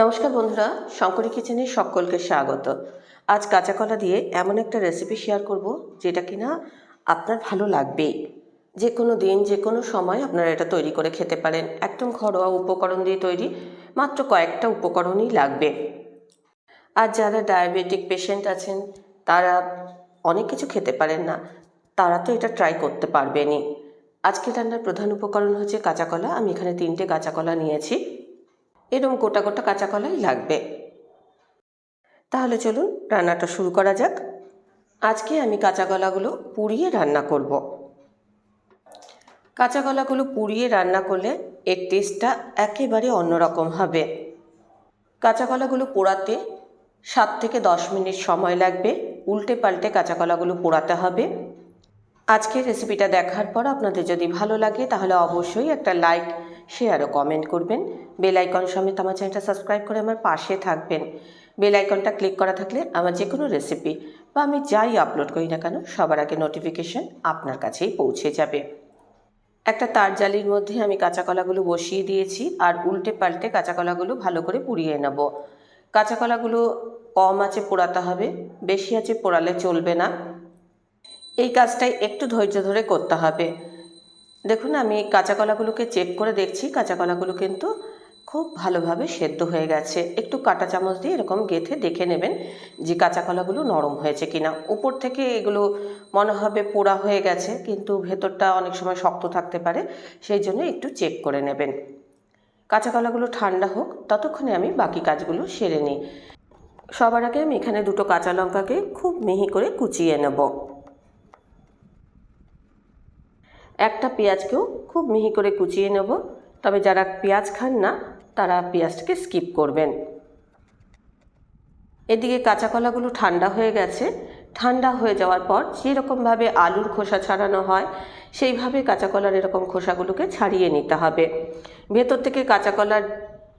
নমস্কার বন্ধুরা, শঙ্করী কিচেনে সকলকে স্বাগত। আজ কাঁচা কলা দিয়ে এমন একটা রেসিপি শেয়ার করব যেটা কিনা আপনার ভালো লাগবেই যে কোনো দিন, যে কোনো সময় আপনারা এটা তৈরি করে খেতে পারেন। একদম ঘরোয়া উপকরণ দিয়ে তৈরি, মাত্র কয়েকটা উপকরণই লাগবে। আর যারা ডায়াবেটিক পেশেন্ট আছেন, তারা অনেক কিছু খেতে পারেন না, তারা তো এটা ট্রাই করতে পারবেনই। আজকে রান্নার প্রধান উপকরণ হচ্ছে কাঁচা কলা আমি এখানে তিনটে কাঁচা কলা নিয়েছি। এরকম গোটা গোটা কাঁচা কলাই লাগবে। তাহলে চলুন রান্নাটা শুরু করা যাক। আজকে আমি কাঁচা কলাগুলো পুড়িয়ে রান্না করব। কাঁচা কলাগুলো পুড়িয়ে রান্না করলে এর টেস্টটা একেবারে অন্যরকম হবে। কাঁচা কলাগুলো পোড়াতে সাত থেকে দশ মিনিট সময় লাগবে। উল্টে পাল্টে কাঁচা কলাগুলো পোড়াতে হবে। আজকের রেসিপিটা দেখার পর আপনাদের যদি ভালো লাগে তাহলে অবশ্যই একটা লাইক শেয়ার ও কমেন্ট করবেন। বেল আইকন সমেত আমার চ্যানেলটা সাবস্ক্রাইব করে আমার পাশে থাকবেন। বেল আইকনটা ক্লিক করা থাকলে আমার যে কোনো রেসিপি বা আমি যাই আপলোড করি না কেন, সবার আগে নোটিফিকেশন আপনার কাছেই পৌঁছে যাবে। একটা তার জালির মধ্যে আমি কাঁচা কলাগুলো বসিয়ে দিয়েছি আর উল্টে পাল্টে কাঁচা কলাগুলো ভালো করে পুড়িয়ে নেব। কাঁচা কলাগুলো কম আছে পোড়াতে হবে, বেশি আছে পোড়ালে চলবে না। এই কাজটাই একটু ধৈর্য ধরে করতে হবে। দেখুন, আমি কাঁচা কলাগুলোকে চেক করে দেখছি। কাঁচা কলাগুলো কিন্তু খুব ভালোভাবে সেদ্ধ হয়ে গেছে। একটু কাঁটা চামচ দিয়ে এরকম গেথে দেখে নেবেন যে কাঁচা কলাগুলো নরম হয়েছে কিনা। উপর থেকে এগুলো মনে হবে পোড়া হয়ে গেছে, কিন্তু ভেতরটা অনেক সময় শক্ত থাকতে পারে, সেই জন্য একটু চেক করে নেবেন। কাঁচা কলাগুলো ঠান্ডা হোক, ততক্ষণে আমি বাকি কাজগুলো সেরে নিই। সবার আগে আমি এখানে দুটো কাঁচা লঙ্কাকে খুব মিহি করে কুচিয়ে নেব। একটা পেঁয়াজকেও খুব মিহি করে কুচিয়ে নেব। তবে যারা পেঁয়াজ খান না, তারা পেঁয়াজটাকে স্কিপ করবেন। এদিকে কাঁচা কলাগুলো ঠান্ডা হয়ে গেছে। ঠান্ডা হয়ে যাওয়ার পর যেরকমভাবে আলুর খোসা ছাড়ানো হয়, সেইভাবে কাঁচা কলার এরকম খোসাগুলোকে ছাড়িয়ে নিতে হবে। ভেতর থেকে কাঁচা কলার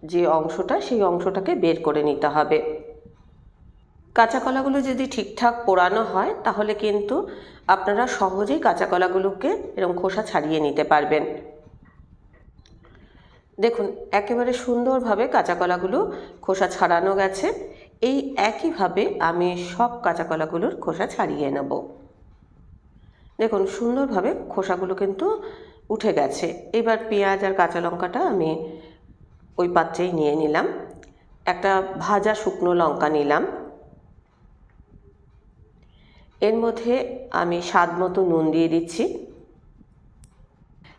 যে অংশটা, সেই অংশটাকে বের করে নিতে হবে। কাঁচা কলাগুলো যদি ঠিকঠাক পোড়ানো হয়, তাহলে কিন্তু আপনারা সহজেই কাঁচা কলাগুলোকে এরকম খোসা ছাড়িয়ে নিতে পারবেন। দেখুন, একেবারে সুন্দরভাবে কাঁচা কলাগুলো খোসা ছাড়ানো গেছে। এই একইভাবে আমি সব কাঁচা কলাগুলোর খোসা ছাড়িয়ে নেব। দেখুন, সুন্দরভাবে খোসাগুলো কিন্তু উঠে গেছে। এবার পেঁয়াজ আর কাঁচা লঙ্কাটা আমি ওই পাত্রেই নিয়ে নিলাম। একটা ভাজা শুকনো লঙ্কা নিলাম। এর মধ্যে আমি স্বাদ মতো নুন দিয়ে দিচ্ছি।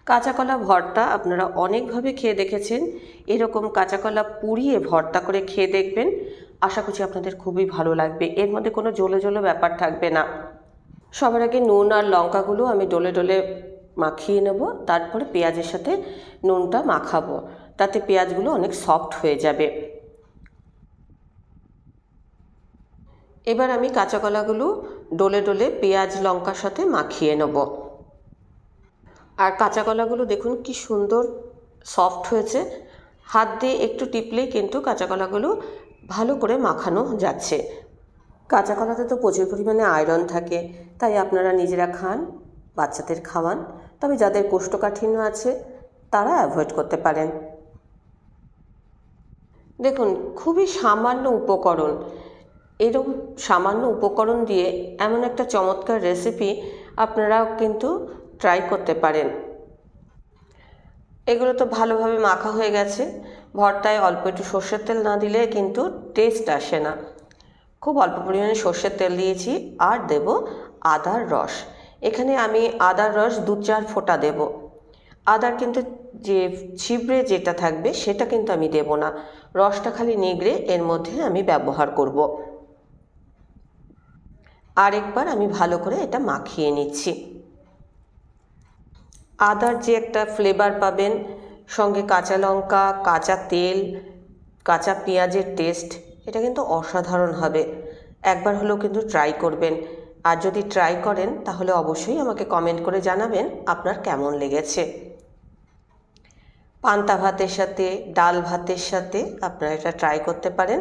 কাঁচা কলা ভর্তা আপনারা অনেকভাবে খেয়ে দেখেছেন। এরকম কাঁচাকলা পুড়িয়ে ভর্তা করে খেয়ে দেখবেন। আশা করছি আপনাদের খুবই ভালো লাগবে। এর মধ্যে কোনো জলে জলে ব্যাপার থাকবে না। সবার আগে নুন আর লঙ্কাগুলো আমি ডলে ডলে মাখিয়ে নেব। তারপরে পেঁয়াজের সাথে নুনটা মাখাবো। তাতে পেঁয়াজগুলো অনেক সফট হয়ে যাবে। এবার আমি কাঁচা কলাগুলো ডলে ডলে পেঁয়াজ, লঙ্কার সাথে মাখিয়ে নেব। আর কাঁচা কলাগুলো দেখুন কি সুন্দর সফট হয়েছে। হাত দিয়ে একটু টিপলেই কিন্তু কাঁচা কলাগুলো ভালো করে মাখানো যাচ্ছে। কাঁচা কলাতে তো প্রচুর পরিমাণে আয়রন থাকে, তাই আপনারা নিজেরা খান, বাচ্চাদের খাওয়ান। তবে যাদের কোষ্ঠকাঠিন্য আছে, তারা অ্যাভয়েড করতে পারেন। দেখুন, খুবই সামান্য উপকরণ। এরকম সামান্য উপকরণ দিয়ে এমন একটা চমৎকার রেসিপি আপনারাও কিন্তু ট্রাই করতে পারেন। এগুলো তো ভালোভাবে মাখা হয়ে গেছে। ভর্তায় অল্প একটু সর্ষের তেল না দিলে কিন্তু টেস্ট আসে না। খুব অল্প পরিমাণে সর্ষের তেল দিয়েছি আর দেব আদার রস। এখানে আমি আদার রস দু চার ফোঁটা দেব। আদার কিন্তু যে ছিবড়ে যেটা থাকবে সেটা কিন্তু আমি দেব না। রসটা খালি নিগড়ে এর মধ্যে আমি ব্যবহার করব। আরেকবার আমি ভালো করে এটা মাখিয়ে নিচ্ছি। আদার যে একটা ফ্লেভার পাবেন, সঙ্গে কাঁচা লঙ্কা, কাঁচা তেল, কাঁচা পেঁয়াজের টেস্ট এটা কিন্তু অসাধারণ হবে। একবার হলেও কিন্তু ট্রাই করবেন। আর যদি ট্রাই করেন, তাহলে অবশ্যই আমাকে কমেন্ট করে জানাবেন আপনার কেমন লেগেছে। পান্তা ভাতের সাথে, ডাল ভাতের সাথে আপনারা এটা ট্রাই করতে পারেন।